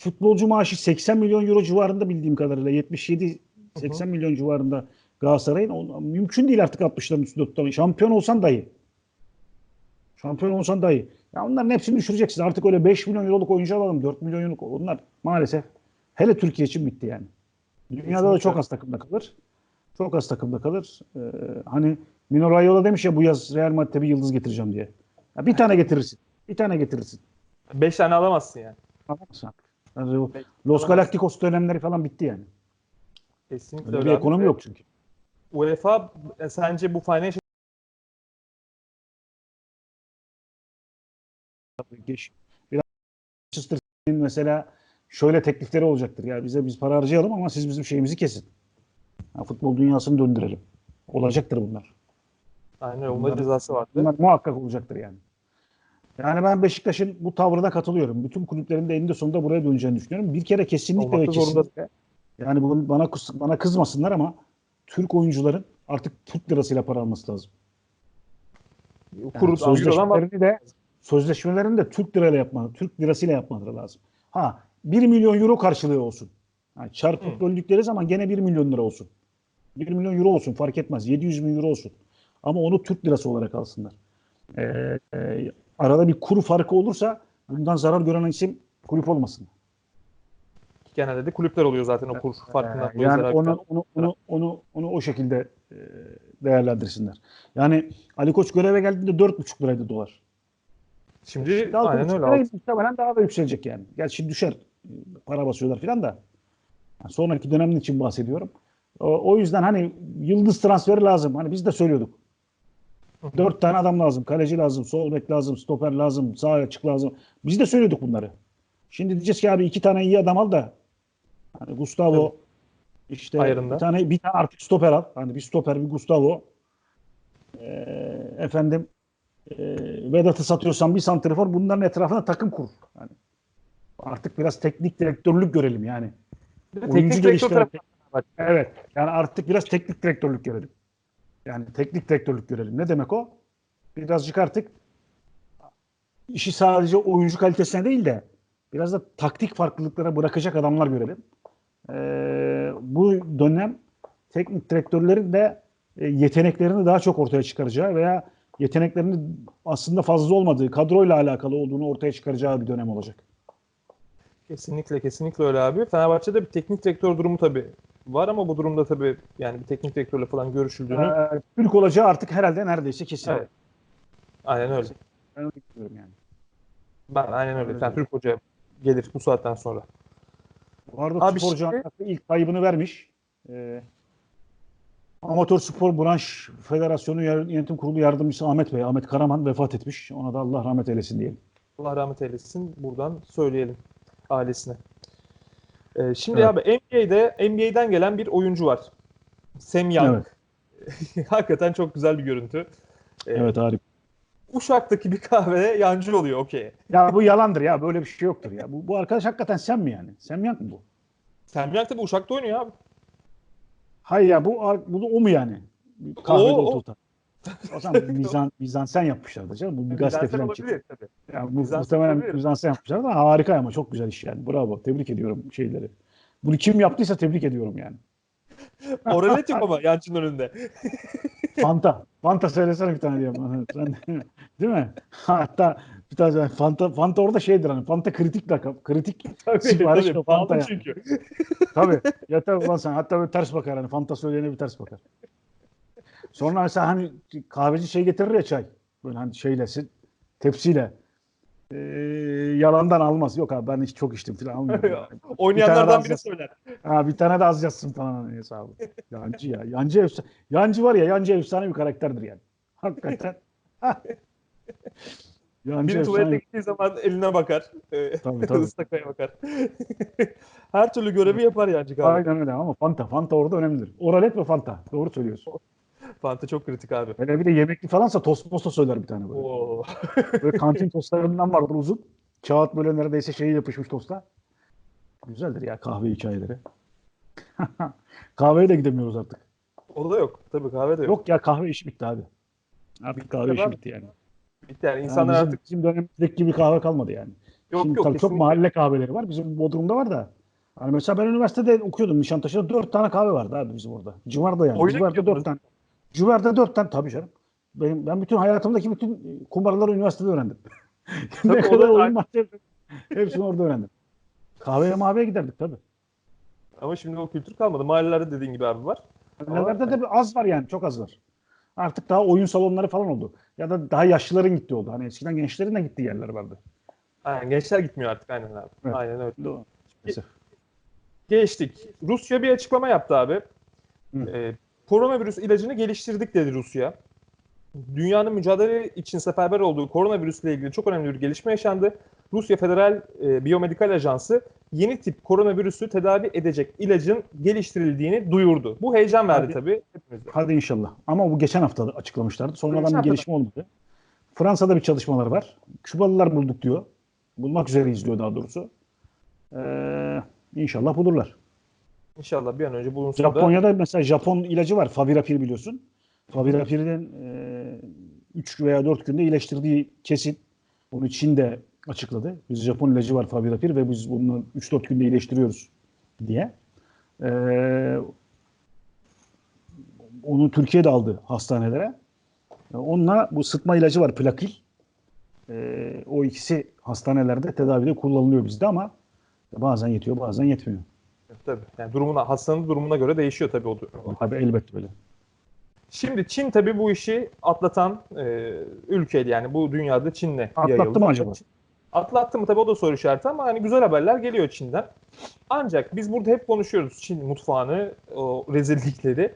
futbolcu maaşı 80 milyon euro civarında bildiğim kadarıyla 77 80 milyon civarında Galatasaray'ın mümkün değil artık 60'ların üstünde tutamayı. Şampiyon olsan dahi. Şampiyon olsan dahi. Ya onların hepsini düşüreceksin. Artık öyle 5 milyon euroluk oyuncu alalım. 4 milyon euroluk. Onlar maalesef hele Türkiye için bitti yani. Dünyada da çok az takımda kalır. Çok az takımda kalır. Ee, hani Mino Raiola demiş ya bu yaz Real Madrid'e bir yıldız getireceğim diye. Ya bir tane getirirsin. Bir tane getirirsin. 5 tane alamazsın yani. Artık. Yani o Los Galacticos dönemleri falan bitti yani. Kesinlikle Öyle öyle bir ekonomi yok çünkü. UEFA e, sence bu financial Geç. Biraz Manchester City'nin mesela şöyle teklifleri olacaktır. Ya bize biz para harcayalım ama siz bizim şeyimizi kesin. Ya futbol dünyasını döndürelim. Olacaktır bunlar. aynen Bunlar- cezası vardı. Bunlar muhakkak olacaktır yani. Yani ben Beşiktaş'ın bu tavrına katılıyorum. Bütün kulüplerin de eninde sonunda buraya döneceğini düşünüyorum. Bir kere kesinlikle Olmak ve kesinlikle yani bunu bana bana kızmasınlar ama Türk oyuncuların artık Türk lirasıyla para alması lazım. Yani sözleşmelerini de sözleşmelerini de Türk lirayla yapmaları, Türk lirasıyla yapmaları lazım. Ha 1 milyon euro karşılığı olsun. Yani çarpıp Hı. böldükleri zaman gene 1 milyon lira olsun. 1 milyon euro olsun fark etmez. 700 bin euro olsun. Ama onu Türk lirası olarak alsınlar. Ee, e, arada bir kuru farkı olursa bundan zarar gören isim kulüp olmasın. Genelde de kulüpler oluyor zaten o kur farkından Ee, dolayı yani onu, onu, onu, onu, onu o şekilde e, değerlendirsinler. Yani Ali Koç göreve geldiğinde 4,5 liraydı dolar. Şimdi Şimdi aynen öyle. Muhtemelen daha da yükselecek yani. Gerçi düşer. Para basıyorlar filan da. Yani sonraki dönemin için bahsediyorum. O, o yüzden hani yıldız transferi lazım. Hani biz de söylüyorduk. Dört tane adam lazım. Kaleci lazım, sol bek lazım, stoper lazım, sağ açık lazım. Biz de söylüyorduk bunları. Şimdi diyeceğiz ki abi iki tane iyi adam al da hani Gustavo işte Ayrında. bir tane bir tane artık stoper al. Hani bir stoper bir Gustavo. Ee, efendim e, Vedat'ı satıyorsan bir santrifor bunların etrafına takım kur. Yani artık biraz teknik direktörlük görelim yani. Oyuncu teknik direktör geliştiren-. Evet. Yani artık biraz teknik direktörlük görelim. Yani teknik direktörlük görelim. Ne demek o? Birazcık artık işi sadece oyuncu kalitesine değil de biraz da taktik farklılıklara bırakacak adamlar görelim. Ee, bu dönem teknik direktörlerin de e, yeteneklerini daha çok ortaya çıkaracağı veya yeteneklerinin aslında fazla olmadığı, kadroyla alakalı olduğunu ortaya çıkaracağı bir dönem olacak. Kesinlikle kesinlikle öyle abi. Fenerbahçe'de bir teknik direktör durumu tabii var ama bu durumda tabii yani bir teknik direktörle falan görüşüldüğünü Ee, Türk olacağı artık herhalde neredeyse kesin. Evet. aynen öyle. Ben öyle düşünüyorum yani. Ben aynen öyle. Öyle. Sen Türk Hoca gelir bu saatten sonra. Bu arada Abi spor şimdi- ilk kaybını vermiş. Ee, Amatör Spor Branş Federasyonu Yönetim Kurulu Yardımcısı Ahmet Bey, Ahmet Karaman vefat etmiş. Ona da Allah rahmet eylesin diyelim. Allah rahmet eylesin. Buradan söyleyelim ailesine. Ee, şimdi Evet. abi NBA'de NBA'den gelen bir oyuncu var. Sam Young. Hakikaten çok güzel bir görüntü. Ee, Evet harika. Uşak'taki bir kahvede yancı oluyor okey. Ya bu yalandır ya. Böyle bir şey yoktur ya. Bu, bu arkadaş hakikaten sen mi yani? Sen Young mu bu? Sam Young tabii Uşak'ta oynuyor abi. Hayır ya bu, bu o mu yani? Kahvede o. oturtan. O zaman mizan, mizansen yapmışlardı canım. Bu bir gazete falan çıktı. tabii. Ya, bu, Mizansen muhtemelen olabilir. mizansen yapmışlar ama harika ama çok güzel iş yani. Bravo. Tebrik ediyorum şeyleri. Bunu kim yaptıysa tebrik ediyorum yani. Oralet yok ama yancının önünde. Fanta. Fanta söylesene bir tane diyeyim. Sen, değil mi? Hatta bir tane Fanta, Fanta orada şeydir hani Fanta kritik rakam. Kritik Tabii, sipariş tabii, o Fanta pahalı yani. çünkü. Tabii. Yeter ulan sen. Hatta böyle ters bakar hani. Fanta söyleyene bir ters bakar. Sonra mesela hani kahveci şey getirir ya çay. Böyle hani şeyle tepsiyle. Ee, yalandan almaz. Yok abi ben hiç çok içtim falan almıyorum. yani. Oynayanlardan daha biri söyler. Ha, bir tane de az yazsın falan hani hesabı. Yancı ya. Yancı, efsane, yancı var ya yancı efsane bir karakterdir yani. Hakikaten. yancı efsane. tuvalete gittiği zaman eline bakar. Ee, Tabii, tabii. ıstakaya bakar. Her türlü görevi yapar yancı abi. Aynen öyle ama Fanta. Fanta orada önemlidir. Oralet ve Fanta. Doğru söylüyorsun. Fanta çok kritik abi. Hele bir de yemekli falansa tost mosta söyler bir tane böyle. Oo. Böyle kantin tostlarından vardır uzun. Kağıt böyle neredeyse şeyi yapışmış tosta. Güzeldir ya kahve hikayeleri. Kahveye de gidemiyoruz artık. O da yok. Tabii kahve de yok. Yok ya kahve işi bitti abi. Artık kahve Tabii işi abi. bitti yani. Bitti yani. Yani İnsanlar bizim, artık bizim dönemimizdeki gibi kahve kalmadı yani. Yok Şimdi yok tabii çok mahalle kahveleri var. Bizim Bodrum'da var da. Hani mesela ben üniversitede okuyordum Nişantaşı'da dört tane kahve vardı abi bizim orada. Civarda yani. Oyuna Civarda dört tane. Civarda dört tane tabii canım. Benim, ben bütün hayatımdaki bütün kumarları üniversitede öğrendim. Ne kadar da- oyun maçları hepsini orada öğrendim. Kahveye mahveye giderdik tabii. Ama şimdi o kültür kalmadı. Mahallelerde dediğin gibi abi var. Mahallelerde de az var yani çok az var. Artık daha oyun salonları falan oldu. Ya da daha yaşlıların gittiği oldu. Hani eskiden gençlerin de gittiği yerler vardı. Aynen, gençler gitmiyor artık aynen abi. Evet. Aynen öyle. Doğru. Geçtik. Rusya bir açıklama yaptı abi. Hı. Ee, koronavirüs ilacını geliştirdik dedi Rusya. Dünyanın mücadele için seferber olduğu koronavirüsle ilgili çok önemli bir gelişme yaşandı. Rusya Federal e, Biyomedikal Ajansı yeni tip koronavirüsü tedavi edecek ilacın geliştirildiğini duyurdu. Bu heyecan verdi Hadi. tabii. Hadi inşallah. Ama bu geçen hafta açıklamışlardı. Sonradan Geçen bir hafta. gelişme olmadı. Fransa'da bir çalışmalar var. Kübalılar bulduk diyor. Bulmak üzereyiz diyor daha doğrusu. Ee, inşallah bulurlar. İnşallah bir an önce bulunsun da. Japonya'da mesela Japon ilacı var. Favipiravir biliyorsun. Favipiravir'in 3 veya 4 günde iyileştirdiği kesin. Bunu Çin de açıkladı. Biz Japon ilacı var Favipiravir ve biz bunu 3-4 günde iyileştiriyoruz diye. Ee, onu Türkiye'de aldı hastanelere. Onunla bu sıtma ilacı var plakil. Ee, o ikisi hastanelerde tedavide kullanılıyor bizde ama bazen yetiyor bazen yetmiyor. Tabii. Yani durumuna, hastanın durumuna göre değişiyor tabii o. Tabii elbette böyle. Şimdi Çin tabii bu işi atlatan e, ülkeydi. Yani bu dünyada Çin'le Atlattı yayıldı. mı acaba? Atlattı mı tabii o da soru işareti ama hani güzel haberler geliyor Çin'den. Ancak biz burada hep konuşuyoruz Çin mutfağını, o rezillikleri.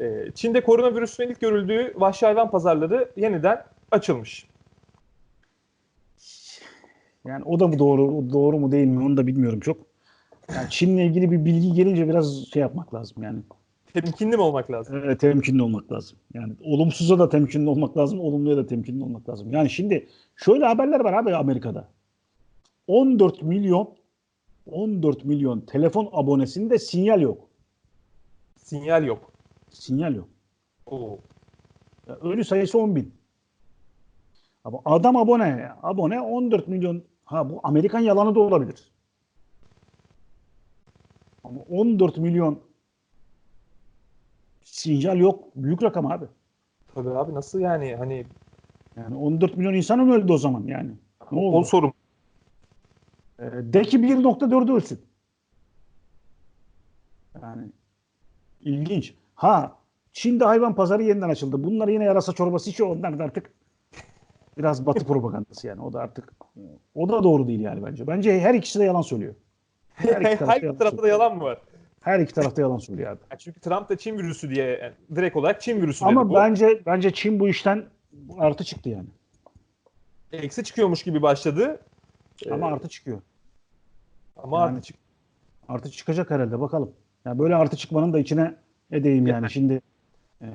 E, Çin'de koronavirüsün ilk görüldüğü vahşi hayvan pazarları yeniden açılmış. Yani o da mı doğru, doğru mu değil mi onu da bilmiyorum çok. Yani Çin'le ilgili bir bilgi gelince biraz şey yapmak lazım yani. Temkinli mi olmak lazım? E, temkinli olmak lazım. Yani olumsuza da temkinli olmak lazım, olumluya da temkinli olmak lazım. Yani şimdi şöyle haberler var abi Amerika'da. 14 milyon 14 milyon telefon abonesinde sinyal yok. Sinyal yok. Sinyal yok. Oo. Ya ölü sayısı 10 bin. Ama adam abone, abone 14 milyon. Ha bu Amerikan yalanı da olabilir. Ama 14 milyon sinyal yok. Büyük rakam abi. Tabii abi nasıl yani hani Yani 14 milyon insan mı öldü o zaman yani? Ne oldu? o sorun. Ee, de ki 1.4'ü ölsün. Yani ilginç. Ha Çin'de hayvan pazarı yeniden açıldı. Bunlar yine yarasa çorbası içiyor. Onlar da artık biraz batı propagandası yani. O da artık o da doğru değil yani bence. Bence her ikisi de yalan söylüyor. Her iki Her tarafta iki yalan tarafta da söylüyor. yalan mı var? Her iki tarafta yalan söylüyor abi. Yani çünkü Trump da Çin virüsü diye yani direkt olarak Çin virüsü dedi Ama bu. bence bence Çin bu işten artı çıktı yani. Eksi çıkıyormuş gibi başladı. Ama Ee, artı çıkıyor. Ama Yani- artık Artı çıkacak herhalde bakalım. Yani böyle artı çıkmanın da içine edeyim yani. Şimdi eee,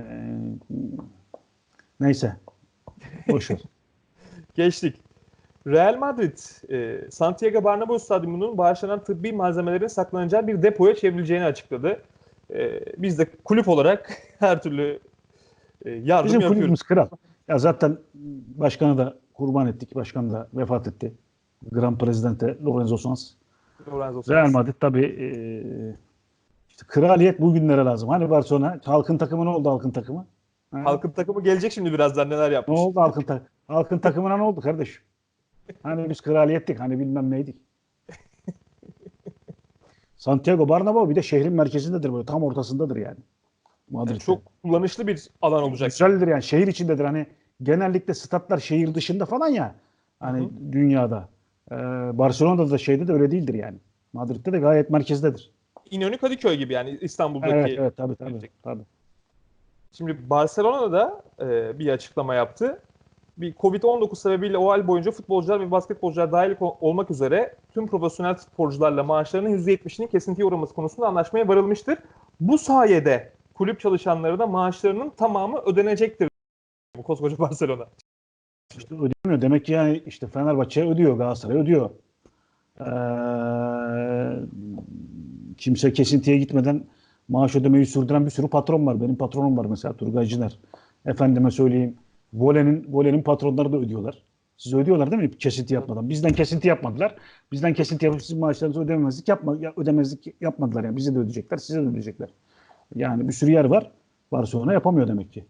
neyse. Boş ver. geçtik. Real Madrid, e, Santiago Bernabéu Stadyumu'nun bağışlanan tıbbi malzemelerin saklanacağı bir depoya çevrileceğini açıkladı. E, biz de kulüp olarak her türlü e, yardım Bizim yapıyoruz. kulübümüz kral. Ya zaten başkanı da kurban ettik. Başkan da vefat etti. Gran Presidente Lorenzo Sanz. Lorenzo Real. Madrid tabii eee, işte kraliyet bugünlere lazım. Hani Barcelona halkın takımı ne oldu halkın takımı? Ha? Halkın takımı gelecek şimdi birazdan neler Ne yapmış. oldu halkın takımı? Halkın takımına ne oldu kardeş? Hani biz kraliyettik, hani bilmem neydik. Santiago Bernabéu bir de şehrin merkezindedir böyle tam ortasındadır yani. Madrid'de. Çok kullanışlı bir alan olacak. güzeldir yani şehir içindedir. Hani genellikle statlar şehir dışında falan ya. Hani Hı dünyada. Ee, Barcelona'da da şeyde de öyle değildir yani. Madrid'de de gayet merkezdedir. İnönü Kadıköy gibi yani İstanbul'daki. Evet evet tabii tabii. tabii. Şimdi Barcelona da e, bir açıklama yaptı. Bir Covid-19 sebebiyle o ay boyunca futbolcular ve basketbolcular dahil olmak üzere tüm profesyonel sporcularla maaşlarının %70'inin kesintiye uğraması konusunda anlaşmaya varılmıştır. Bu sayede kulüp çalışanları da maaşlarının tamamı ödenecektir. Bu koskoca Barcelona. İşte ödemiyor. Demek ki yani işte Fenerbahçe ödüyor, Galatasaray ödüyor. Ee, kimse kesintiye gitmeden maaş ödemeyi sürdüren bir sürü patron var. Benim patronum var mesela Turgay Ciner. Efendime söyleyeyim. Vole'nin Vole'nin patronları da ödüyorlar. Size ödüyorlar değil mi? Kesinti yapmadan. Bizden kesinti yapmadılar. Bizden kesinti yapıp sizin maaşlarınızı ödememezlik yapma, ya- ödemezlik yapmadılar yani. Bize de ödeyecekler, size de ödeyecekler. Yani bir sürü yer var. Barcelona yapamıyor demek ki.